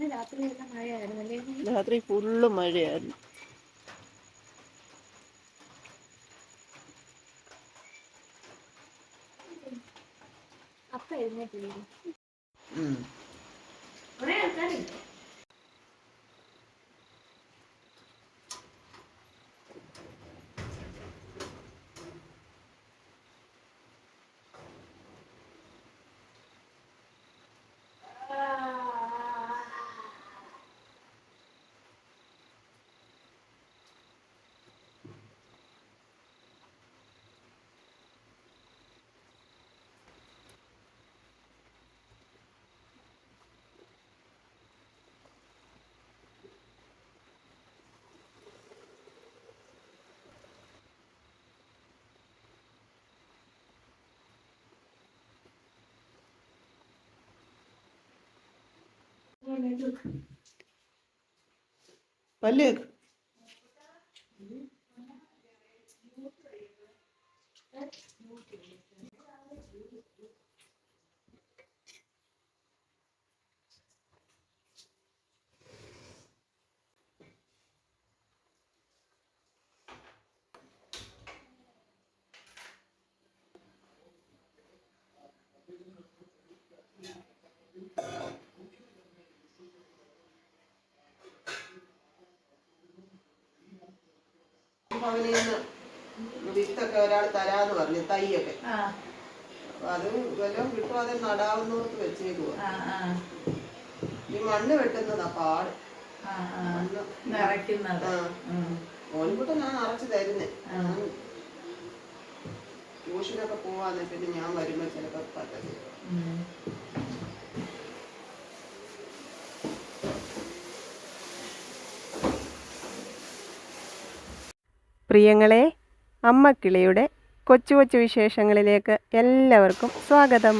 ഇന്ന് രാത്രി എല്ലാം മഴയായിരുന്നു അല്ലേ? രാത്രി ഫുള്ള് മഴയായിരുന്നു. അപ്പ എഴുന്നേറ്റില്ലേ Олег. Олег. തേക്ക്. ഭവനീന്ന് വിത്തൊക്കെ ഒരാൾ തരാന്ന് പറഞ്ഞു തൈയൊക്കെ. അത് വല്ലതും കിട്ടും അത് നടാവുന്നവർക്ക് ആ ഈ മണ്ണ് വെട്ടുന്നതാ പാട്. മണ്ണ്. നിറയ്ക്കുന്നത്. ആ. ഞാൻ അറച്ചു തരുന്നേ. ട്യൂഷനൊക്കെ പോവാന്നെ പിന്നെ ഞാൻ വരുമ്പോ ചിലപ്പോ പറ്റത്തില്ല. പ്രിയങ്ങളെ അമ്മക്കിളിയുടെ കൊച്ചു കൊച്ചു വിശേഷങ്ങളിലേക്ക് എല്ലാവർക്കും സ്വാഗതം.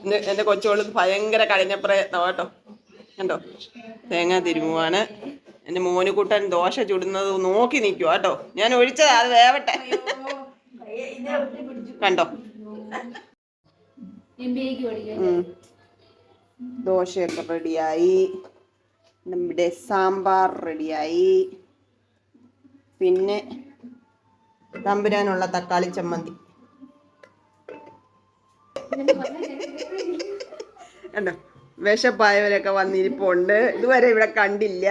എന്റെ എന്റെ ഭയങ്കര കഴിഞ്ഞ പ്രയത്നം കേട്ടോ. കണ്ടോ? തേങ്ങ തിരുമുവാണ്. എന്റെ മോനുകുട്ടൻ ദോശ ചുടുന്നത് നോക്കി നിൽക്കുക കേട്ടോ. ഞാൻ ഒഴിച്ചതാ അത് വേവട്ടെ. കണ്ടോ. ദോശയൊക്കെ റെഡിയായി. നമ്മുടെ സാമ്പാർ റെഡിയായി. പിന്നെ തമ്പുരാനുള്ള തക്കാളി ചമ്മന്തി. കണ്ടോ? വിശപ്പായവരൊക്കെ വന്നിരിപ്പുണ്ട്. ഇതുവരെ ഇവിടെ കണ്ടില്ല.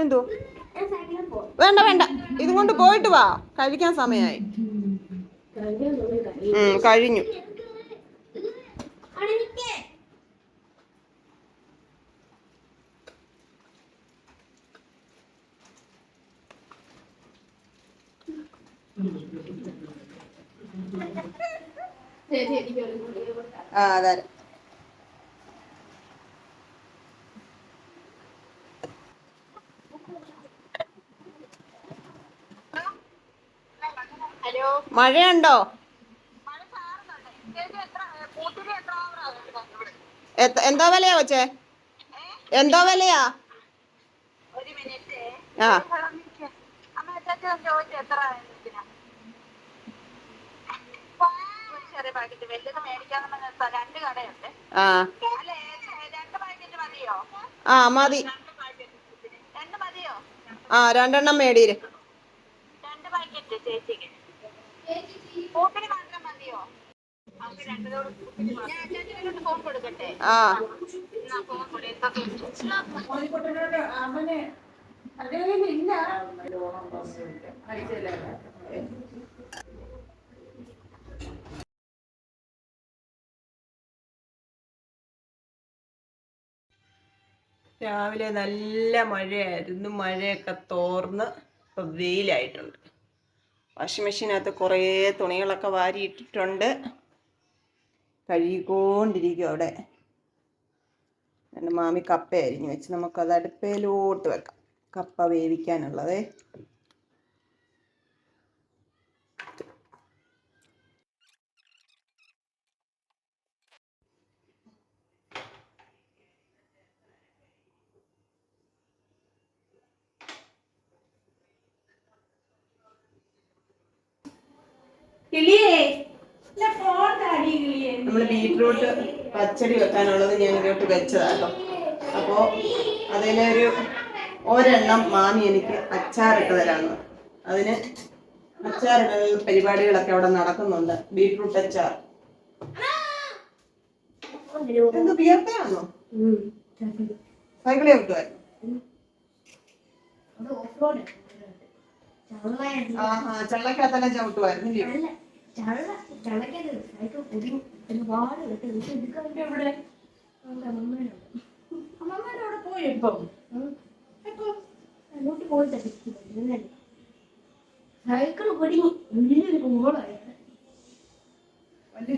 എന്തോ വേണ്ട വേണ്ട. ഇതും കൊണ്ട് പോയിട്ട് വാ. കഴിക്കാൻ സമയമായി കഴിഞ്ഞു. ആ അതെ. മഴയുണ്ടോ? എന്തോ വിലയാ കൊച്ചേ? എന്തോ വിലയാ? ആ. ആ. മതി. ആ രണ്ടെണ്ണം മേടിയിര്. രണ്ട് ചേച്ചിക്ക്. ആ. രാവിലെ നല്ല മഴയായിരുന്നു. മഴയൊക്കെ തോർന്ന് ഇപ്പം വെയിലായിട്ടുണ്ട്. വാഷിംഗ് മെഷീനകത്ത് കുറേ തുണികളൊക്കെ വാരിയിട്ടിട്ടുണ്ട്. കഴുകിക്കൊണ്ടിരിക്കും അവിടെ. എന്റെ മാമി കപ്പ അരിഞ്ഞു വെച്ച് നമുക്കത് അടുപ്പയിലോട്ട് വെക്കാം. കപ്പ വേവിക്കാനുള്ളതേ കിളിയേ ഇല്ല, ഫോൺ താടി കിളിയേ നമ്മൾ ബീറ്റ്റൂട്ട് പച്ചടി വെക്കാനുള്ളത് ഞാൻ ഇങ്ങോട്ട് വെച്ചതാട്ടോ അപ്പോൾ അതിലൊരു ഒരെണ്ണം മാമി എനിക്ക് അച്ചാറിട്ട് തരാമെന്ന് അതിന് അച്ചാറിടൽ പരിപാടികളൊക്കെ അവിടെ നടക്കുന്നുണ്ട്. ബീട്രൂട്ട് അച്ചാർ. എന്ത് വിയർത്തയാണോ ചള്ളക്കകത്തെല്ലാം ചവിട്ടുമായിരുന്നു ഒരുപാട് അമ്മമ്മേനുണ്ട് അമ്മമ്മേടെ അവിടെ. പോയി ഇപ്പം. അങ്ങോട്ട് പോയി സൈക്കിൾ പൊടിഞ്ഞു വലിയൊരു കോളായിരുന്നു വലിയ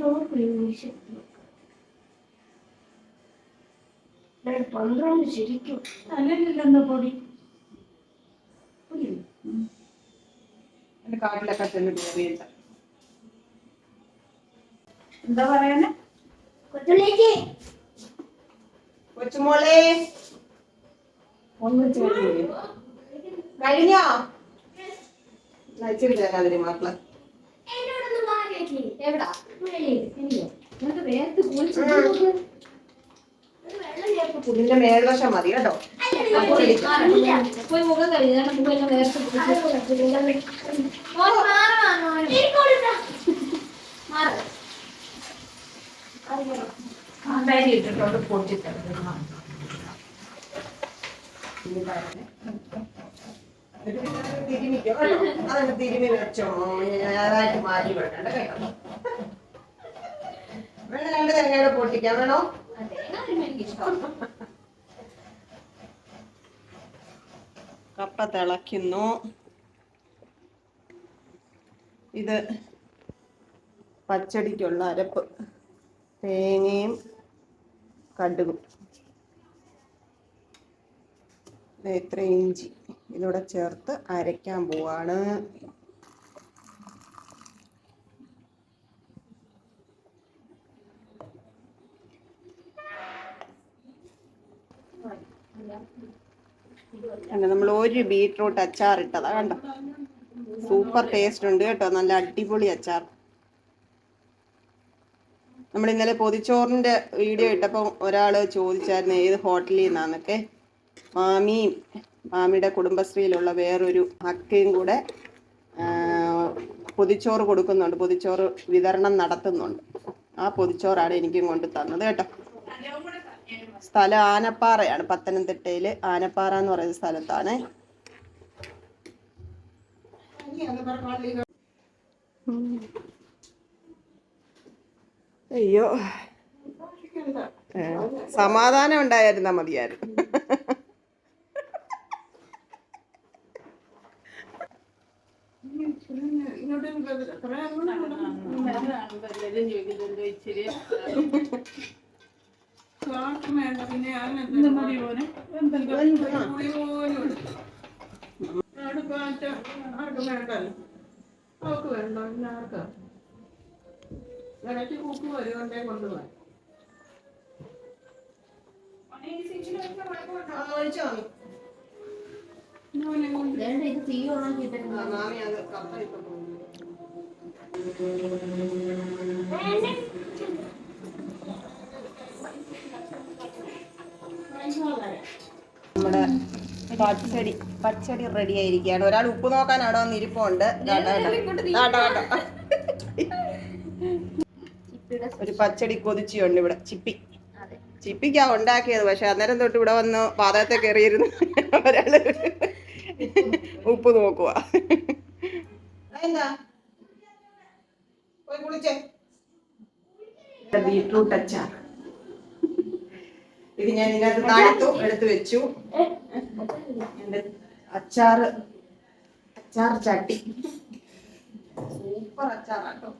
നോക്കും പന്ത്രണ്ട് ശരിക്കും. നല്ലല്ലോ പൊടി എന്റെ കാട്ടിലൊക്കെ തന്നെ കയറിയില്ല എന്താ പറയാനെ? കൊച്ചുമോളെ. കഴിഞ്ഞോ നയിച്ചിട്ട് തരാതിരി മക്കളെ. എന്നോടൊന്ന് മാറിയേക്ക് എവിടാ? ഇതിന്റെ മേൽവശം മതി കേട്ടോ. പോയി മുഖം കഴുകാണ് മുഖം കാന്താരി ഇട്ടിട്ടോണ്ട് അതൊക്കെ തിരുമി വെച്ചോ ഞായറാഴ്ച മാറ്റി വെക്കണ്ട കേട്ടോ വേണം രണ്ട് തേങ്ങയുടെ പൊട്ടിക്കാം വേണോ കപ്പ തിളയ്ക്കുന്നു. ഇത് പച്ചടിക്കുള്ള അരപ്പ്. തേങ്ങയും കടുകും. ഇത്ര ഇഞ്ചി. ഇതിലൂടെ ചേർത്ത് അരയ്ക്കാൻ പോവാണ്. കണ്ടോ നമ്മൾ ഒരു ബീട്രൂട്ട് അച്ചാർ ഇട്ടതാ കണ്ടോ? സൂപ്പർ ടേസ്റ്റ് ഉണ്ട് കേട്ടോ നല്ല അടിപൊളി അച്ചാർ. നമ്മൾ ഇന്നലെ പൊതിച്ചോറിന്റെ വീഡിയോ ഇട്ടപ്പോൾ ഒരാൾ ചോദിച്ചായിരുന്നു ഏത് ഹോട്ടലിൽ നിന്നാന്നൊക്കെ. മാമിയും മാമിയുടെ കുടുംബശ്രീയിലുള്ള വേറൊരു അക്കയും കൂടെ പൊതിച്ചോറ് കൊടുക്കുന്നുണ്ട് പൊതിച്ചോറ് വിതരണം നടത്തുന്നുണ്ട്. ആ പൊതിച്ചോറാണ് എനിക്കും കൊണ്ട് തന്നത് കേട്ടോ. സ്ഥലം ആനപ്പാറയാണ്. പത്തനംതിട്ടയിൽ ആനപ്പാറ എന്ന് പറയുന്ന സ്ഥലത്താണ്. അയ്യോ. സമാധാനം ഉണ്ടായിരുന്നാ മതിയായിരുന്നു. ഇത് തീ മാമി അത് കപ്പ ഇപ്പൊ പോകുന്നു നമ്മുടെ പച്ചടി പച്ചടി റെഡി ആയിരിക്കുകയാണ്. ഒരാൾ ഉപ്പ് നോക്കാൻ അവിടെ വന്നിരിപ്പുണ്ട്. കേട്ടോ കേട്ടോ. ഒരു പച്ചടി കൊതിച്ചുണ്ട് ഇവിടെ. ചിപ്പി. അതെ. ചിപ്പിക്കാ ഉണ്ടാക്കിയത്. പക്ഷെ അന്നേരം തൊട്ട് ഇവിടെ വന്ന് പാതകത്തെ കയറിയിരുന്നു ഒരാൾ ഉപ്പ് നോക്കുക ബീട്രൂട്ട് അച്ചാർ. ഇത് ഞാൻ ഇതിനകത്ത് താഴ്ത്തു എടുത്തു വെച്ചു. എന്റെ അച്ചാറ് അച്ചാർ ചട്ടി. സൂപ്പർ അച്ചാറാട്ടോ.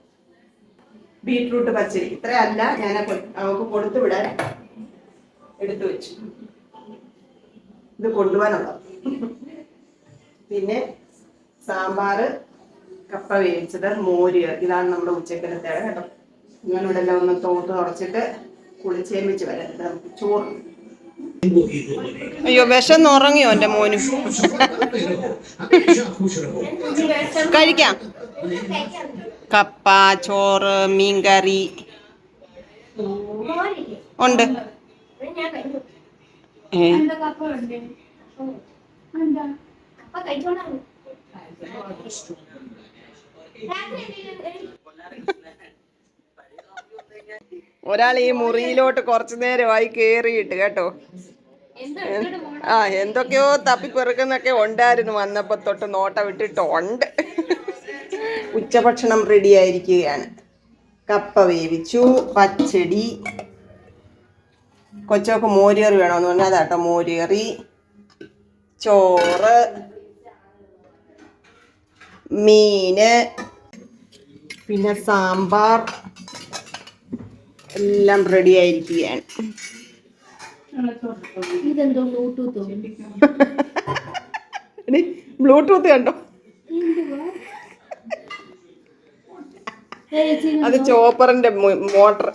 ബീട്രൂട്ട് പച്ചരി. ഇത്രയല്ല ഞാൻ അവൾക്ക് കൊടുത്തു വിടാൻ എടുത്തു വെച്ചു. ഇത് കൊണ്ടുപോകാനുള്ള പിന്നെ സാമ്പാറ് കപ്പ വേവിച്ചത് മോര്. ഇതാണ് നമ്മുടെ ഉച്ചക്കലത്തെ കേട്ടോ. ഞാനിവിടെ എല്ലാം ഒന്ന് തോത്ത് തുടച്ചിട്ട് കുളിച്ചേമിച്ച് വരാം നമുക്ക് ചോറ്. അയ്യോ വിഷം ഉറങ്ങിയോ എന്റെ മോനും? കഴിക്കാം. കപ്പ ചോറ് മീൻകറി. ഉണ്ട്. ഒരാൾ ഈ മുറിയിലോട്ട് കുറച്ചു നേരമായി കേറിയിട്ട് കേട്ടോ. ആ എന്തൊക്കെയോ തപ്പിപ്പെറുക്കുന്നൊക്കെ ഉണ്ടായിരുന്നു. വന്നപ്പോ തൊട്ട് നോട്ട വിട്ടിട്ട് ഉണ്ട്. ഉച്ചഭക്ഷണം റെഡി ആയിരിക്കുകയാണ്. കപ്പ വേവിച്ചു പച്ചടി. കൊച്ചൊക്കെ മോരിയറി വേണമെന്ന് പറഞ്ഞാൽ അതാട്ടോ മോരിയറി ചോറ്. മീന്. പിന്നെ സാമ്പാർ. എല്ലാം റെഡി ആയിരിക്കുകയാണ്. ഇതെന്തോ ബ്ലൂടൂത്ത്. ബ്ലൂടൂത്ത് കണ്ടോ? അത് ചോപ്പറിന്റെ മോട്ടർ.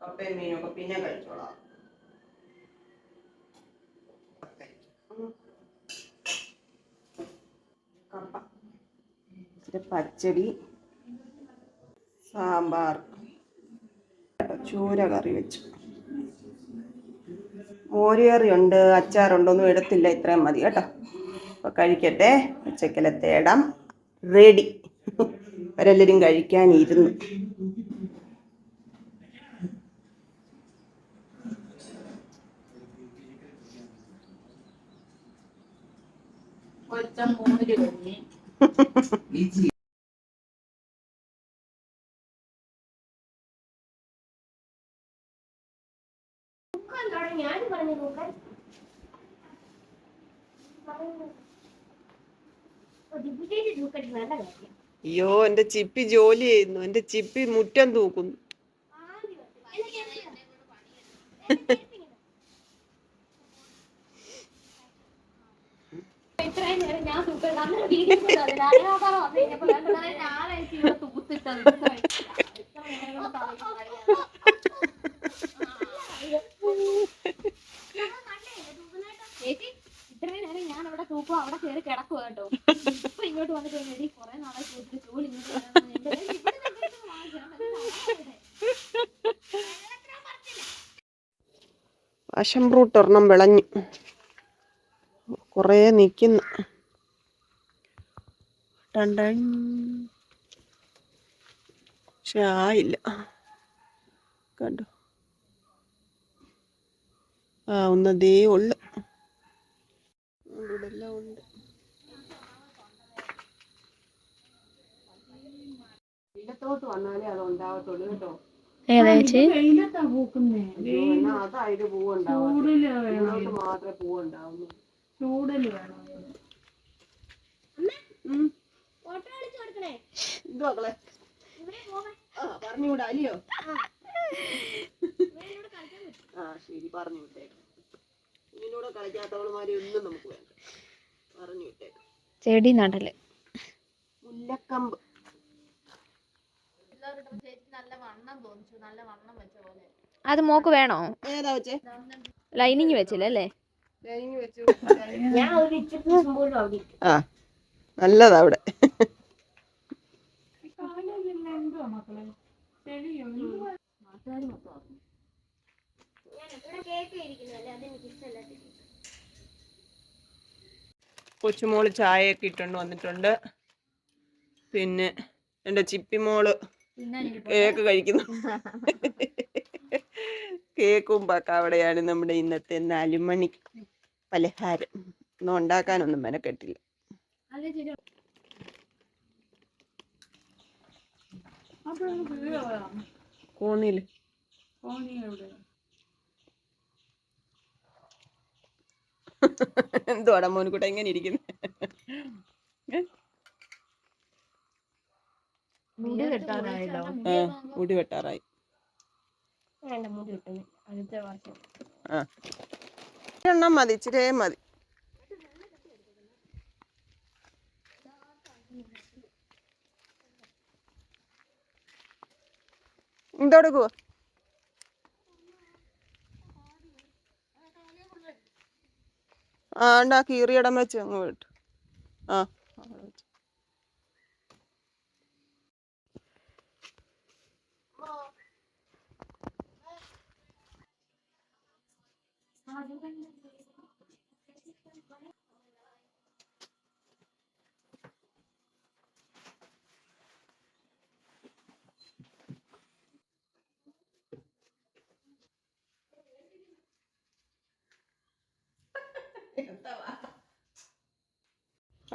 കപ്പയും മീനൊക്കെ പിന്നെ കഴിച്ചോളാം. കപ്പ. പച്ചടി. സാമ്പാർ. ചൂര കറി വെച്ചു. മോരുകറി ഉണ്ട് അച്ചാറുണ്ടൊന്നും എടുത്തില്ല ഇത്രയും മതി കേട്ടോ. അപ്പോൾ കഴിക്കട്ടെ ഉച്ചക്കലത്തെ ഇടം. റെഡി. അവരെല്ലാവരും കഴിക്കാനിരുന്നു ഒറ്റ മോര് കഞ്ഞി നോക്കാൻ തുടങ്ങി ഞാൻ പറഞ്ഞു നോക്കാൻ ഡിപ്യൂട്ടേറ്റ് നോക്കട്ടെ നല്ല കാര്യം അയ്യോ എന്റെ ചിപ്പി ജോലി ചെയ്യുന്നു. എന്റെ ചിപ്പി മുറ്റം തൂക്കുന്നു. ഇത്രയും നേരം ഞാൻ തൂക്കം ഞാൻ തൂത്തിട്ടത് ചേച്ചി ഇത്രയും നേരം ഞാൻ അവിടെ തൂക്കും അവിടെ കയറി കിടക്കുക കേട്ടോ. ഇപ്പൊ ഇങ്ങോട്ട് വന്നിട്ട് എടി കുറെ നാളെ കൂട്ടിട്ട് ചൂട് ഫ്രൂട്ട് ഒരെണ്ണം വിളഞ്ഞു. കുറേ നിൽക്കുന്നു ടണ്ടൻ. പക്ഷെ ആയില്ല. കണ്ടു? ആ ഒന്നതേ ഉള്ളു. ഇവിടെ എല്ലാം ഉണ്ട്. ഇടത്തോട്ട് വന്നാലേ അത് ഉണ്ടാവത്തുള്ളൂ കേട്ടോ. വെയിലത്താ പൂക്കുന്നേ. അയ്യോ, എന്നാ പൂവുണ്ടാവും. ചൂടിൽ വേണം. മാത്രമേ ചൂടിൽ വേണം. ആ പറഞ്ഞുകൂടാ അല്ലയോ ശരി പറഞ്ഞു വിട്ടേക്കാം കളിക്കാത്തവളുമാരെ ഒന്നും നമുക്ക് വേണ്ട. ചെടി നടൽ. മുല്ലക്കമ്പ്. എല്ലാവരുടെ ചേച്ചി നല്ല വണ്ണം തോന്നിച്ചു. നല്ല വണ്ണം വെച്ച പോലെ. അത് മോക്ക് വേണോ? ലൈനിങ് വെച്ചില്ല അല്ലേ? ലൈനിങ് വെച്ചു. ഞാൻ ഒരു ഇച്ചിരി പോലും അവിടെ ഇട്ടു. നല്ലതാ അവിടെ. കേക്ക് ഇരിക്കുന്നല്ലേ അതെനിക്ക് ഇഷ്ടമല്ല കൊച്ചുമോൾ ചായയൊക്കെ ഇട്ടുകൊണ്ട് വന്നിട്ടുണ്ട്. പിന്നെ എന്റെ ചിപ്പിമോൾ കേക്ക് കഴിക്കുന്നു. കേക്കും പക്കാവടെയാണ് നമ്മുടെ ഇന്നത്തെ നാലുമണി പലഹാരം. ഒന്നും ഉണ്ടാക്കാനൊന്നും മെനക്കെട്ടില്ല. കോന്നിൽ കോണി എന്തുവാടാ മോനുകുട്ട എങ്ങനെ ഇരിക്കുന്നു. മുടി മുടി വെട്ടാറായി. വേണ്ട മുടി അടുത്ത വർഷം ആ. എണ്ണം മതി ഇച്ചിരി മതി. ഇതെടുക്കുവോ ആ ഉണ്ടാ കീറിയിടം വെച്ച് അങ്ങ് വിട്ടു ആ അവിടെ വെച്ച്.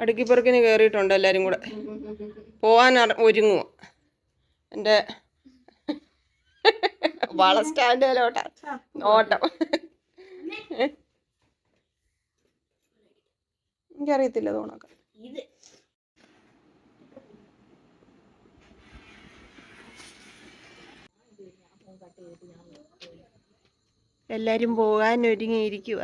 അടുക്കിപ്പുറക്കിന് കയറിയിട്ടുണ്ട് എല്ലാവരും കൂടെ. പോവാൻ ഒരുങ്ങുക എന്റെ വള സ്റ്റാൻഡിലോട്ട ഓട്ടം. എനിക്കറിയത്തില്ല തോന്നൊക്കെ എല്ലാരും പോകാൻ ഒരുങ്ങിയിരിക്കുക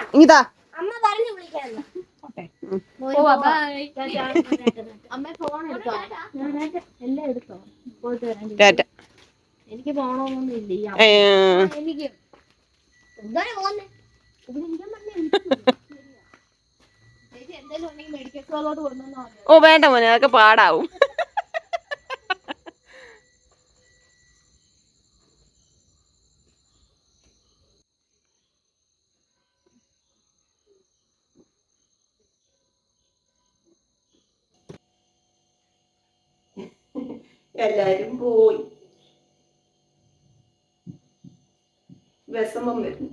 ഇവിടെ അമ്മ പറഞ്ഞു സ്റ്റോറിലോട്ട് കൊണ്ടുവന്നോ ഓ വേണ്ട മോനെ അതൊക്കെ പാടാവും എല്ലാരും പോയി വിഷമം വരും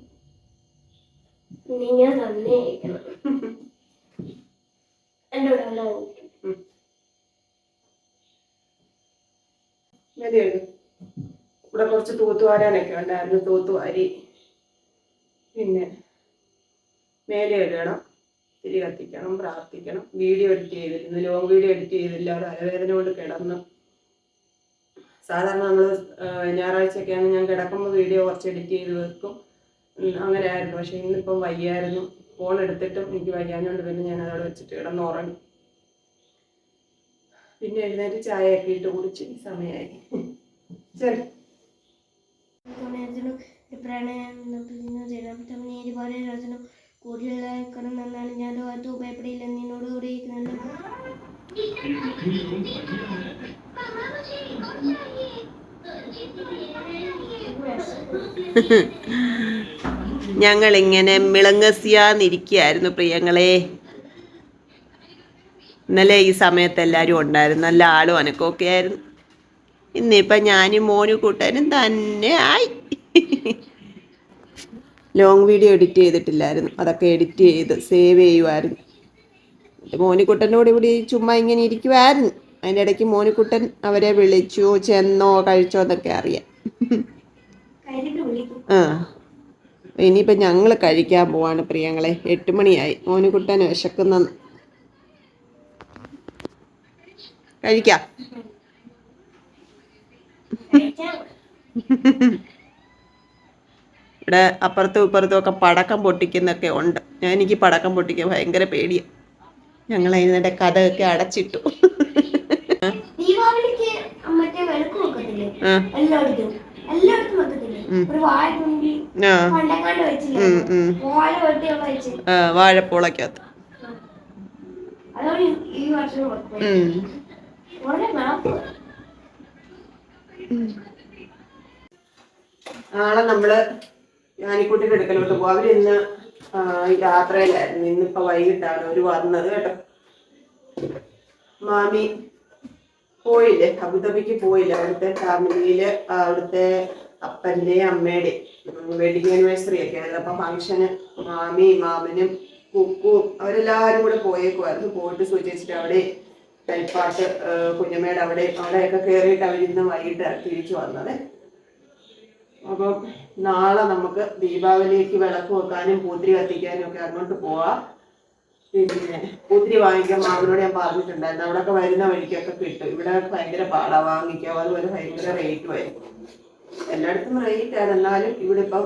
നിങ്ങൾ തന്നെ മതിയുണ്ട് ഇവിടെ കുറച്ച് തൂത്തുവാരാനൊക്കെ ഉണ്ടായിരുന്നു തൂത്തുവാരി പിന്നെ മേലെ എഴുതണം തിരി കത്തിക്കണം പ്രാർത്ഥിക്കണം. വീഡിയോ എഡിറ്റ് ചെയ്തിരുന്നു. ലോങ് വീഡിയോ എഡിറ്റ് ചെയ്തില്ല. ഒരു അരവേദന കൊണ്ട് കിടന്നു. സാധാരണ നമ്മൾ ഞായറാഴ്ചയൊക്കെയാണ് ഞാൻ കിടക്കുമ്പോൾ വീഡിയോ കുറച്ച് എഡിറ്റ് ചെയ്ത് വെക്കും. അങ്ങനെ ആയിരുന്നു പക്ഷെ ഇന്നിപ്പം വയ്യായിരുന്നു. ഫോൺ എടുത്തിട്ടും എനിക്ക് വയ്യാഞ്ഞോണ്ട് പിന്നെ ഞാൻ അതവിടെ വെച്ചിട്ട് കിടന്നുറങ്ങി. പിന്നെ എഴുന്നേറ്റ് ചായയൊക്കെ ഇട്ട് കുടിച്ച് സമയമായി ശരി. ഞാൻ ഭയപ്പെടില്ല നിന്നോട് കൂടി ഞങ്ങളിങ്ങനെ മിളങ്ങസിയാന്നിരിക്കുകയായിരുന്നു പ്രിയങ്ങളെ. ഇന്നലെ ഈ സമയത്ത് എല്ലാവരും ഉണ്ടായിരുന്നു. നല്ല ആളും അനക്കമൊക്കെ ആയിരുന്നു. ഇന്നിപ്പം ഞാനും മോനും കൂട്ടാനും തന്നെ ആയി. ലോങ് വീഡിയോ എഡിറ്റ് ചെയ്തിട്ടില്ലായിരുന്നു. അതൊക്കെ എഡിറ്റ് ചെയ്ത് സേവ് ചെയ്യുമായിരുന്നു എന്റെ ഇവിടെ ചുമ്മാ ഇങ്ങനെ ഇരിക്കുമായിരുന്നു അതിന്റെ ഇടയ്ക്ക് മോനിക്കുട്ടൻ അവരെ വിളിച്ചു ചെന്നോ കഴിച്ചോ എന്നൊക്കെ അറിയാം. ആ. ഇനിയിപ്പോൾ ഞങ്ങൾ കഴിക്കാൻ പോവാണ് പ്രിയങ്ങളെ. എട്ട് മണിയായി. മോനുകുട്ടൻ വിശക്കുന്ന കഴിക്കാം. ഇവിടെ അപ്പുറത്തും ഇപ്പുറത്തും ഒക്കെ പടക്കം പൊട്ടിക്കുന്നൊക്കെ ഉണ്ട്. ഞാൻ എനിക്ക് പടക്കം പൊട്ടിക്കാൻ ഭയങ്കര പേടിയാണ് ഞങ്ങൾ അതിന്റെ കഥയൊക്കെ അടച്ചിട്ടു ദീപാവലിക്ക് മറ്റേ വിളക്ക് വെക്കത്തില്ലേ ആ എല്ലായിടത്തും. എല്ലായിടത്തും വെക്കത്തില്ലേ ഒരു വാഴ വെച്ചില്ലേ. വാഴ വെട്ടിയുള്ള വെച്ച്. വാഴപ്പോളക്കകത്ത്. ഈ വർഷം. വളരെ മാപ്പ് നാളെ നമ്മൾ ഞാനിക്കുട്ടിക്ക് എടുക്കലോട്ട് പോകും അവരിന്ന് ഇന്ന് യാത്രയിലായിരുന്നു ഇന്നിപ്പോ വൈകിട്ടാണ്. അവർ വന്നത് കേട്ടോ. മാമി പോയില്ലേ? അബുദാബിക്ക് പോയില്ല? അവിടുത്തെ ഫാമിലിയിൽ അവിടുത്തെ അപ്പന്റെ അമ്മയുടെ വെഡിങ് ആനിവേഴ്സറി ഒക്കെ ആയിരുന്നു. അപ്പം ഫംഗ്ഷന് മാമി മാമനും കുക്കും അവരെല്ലാവരും കൂടെ പോയേക്കുമായിരുന്നു പോയിട്ട് സൂചിച്ചിട്ട് അവിടെ കൽപ്പാട്ട് കുഞ്ഞമ്മയുടെ അവിടെ അവിടെയൊക്കെ കയറിയിട്ട് അവരിന്ന് വൈകിട്ട് തിരിച്ചു വന്നത്. അപ്പം നാളെ നമുക്ക് ദീപാവലിക്ക് വിളക്ക് വെക്കാനും പൂത്തിരി കത്തിക്കാനും ഒക്കെ അങ്ങോട്ട് പോവാം. പിന്നെ ഒത്തിരി വാങ്ങിക്കാൻ മാമിനോട് ഞാൻ പറഞ്ഞിട്ടുണ്ടായിരുന്നു. അവിടെയൊക്കെ വരുന്ന വഴിക്കൊക്കെ കിട്ടും. ഇവിടെ ഭയങ്കര പാടാ. വാങ്ങിക്കാം അതുപോലെ ഭയങ്കര റേറ്റ് വരും എല്ലായിടത്തും റേറ്റ് ആണ്. എന്നാലും ഇവിടെ ഇപ്പം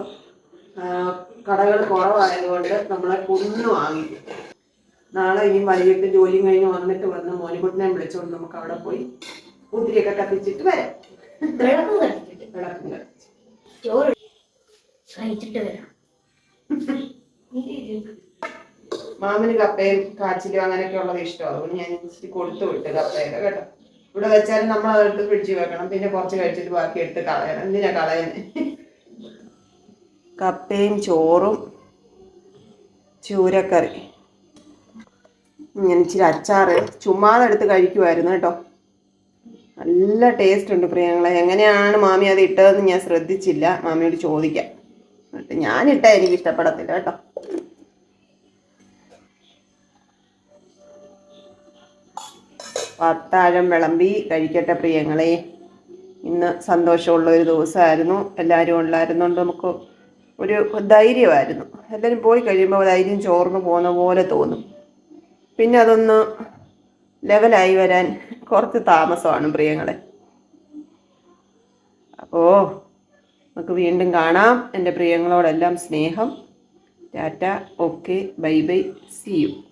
കടകൾ കുറവായതുകൊണ്ട് നമ്മളെ കൊന്നു വാങ്ങിക്കും. നാളെ ഇനി വൈകിട്ട് ജോലിയും കഴിഞ്ഞ് വന്നിട്ട് വന്ന് മോനിക്കുട്ടിനെ വിളിച്ചുകൊണ്ട് നമുക്ക് അവിടെ പോയി പൂത്തിരിയൊക്കെ കത്തിച്ചിട്ട് വരാം. വിളക്കും കത്തിച്ചിട്ട് വിളക്കും കത്തിച്ച്. ചോറ് കഴിച്ചിട്ട് വരാം. മാമന് കപ്പയും കാച്ചിലും അങ്ങനെയൊക്കെ ഉള്ളത് ഇഷ്ടമാണ്. അതുകൊണ്ട് ഞാൻ ഇച്ചിരി കൊടുത്തു വിട്ട് കപ്പയൊക്കെ കേട്ടോ. ഇവിടെ വെച്ചാൽ നമ്മൾ അതെടുത്ത് ഫ്രിഡ്ജിൽ വെക്കണം. പിന്നെ കുറച്ച് കഴിച്ചിട്ട് ബാക്കി എടുത്ത് കളയണം. എന്തിനാ കളയുന്നത് കപ്പയും ചോറും ചൂരക്കറി. ഞാൻ ഇച്ചിരി അച്ചാറ് ചുമ്മാതെ എടുത്ത് കഴിക്കുമായിരുന്നു കേട്ടോ. നല്ല ടേസ്റ്റ് ഉണ്ട് പ്രിയങ്ങളെ. എങ്ങനെയാണ് മാമി അത് ഇട്ടതെന്ന് ഞാൻ ശ്രദ്ധിച്ചില്ല. മാമിയോട് ചോദിക്കാം. എന്നിട്ട് ഞാനിട്ട എനിക്ക് ഇഷ്ടപ്പെടത്തില്ല കേട്ടോ. പത്താഴം വിളമ്പി കഴിക്കട്ടെ പ്രിയങ്ങളെ. ഇന്ന് സന്തോഷമുള്ള ഒരു ദിവസമായിരുന്നു. എല്ലാവരും ഉള്ളായിരുന്നുകൊണ്ട് നമുക്ക് ഒരു ധൈര്യമായിരുന്നു. എല്ലാവരും പോയി കഴിയുമ്പോൾ ധൈര്യം ചോർന്ന് പോകുന്ന പോലെ തോന്നും. പിന്നെ അതൊന്ന് ലെവലായി വരാൻ കുറച്ച് താമസമാണ് പ്രിയങ്ങളെ. അപ്പോൾ നമുക്ക് വീണ്ടും കാണാം. എന്റെ പ്രിയങ്ങളോടെല്ലാം സ്നേഹം. Tata okay bye bye see you.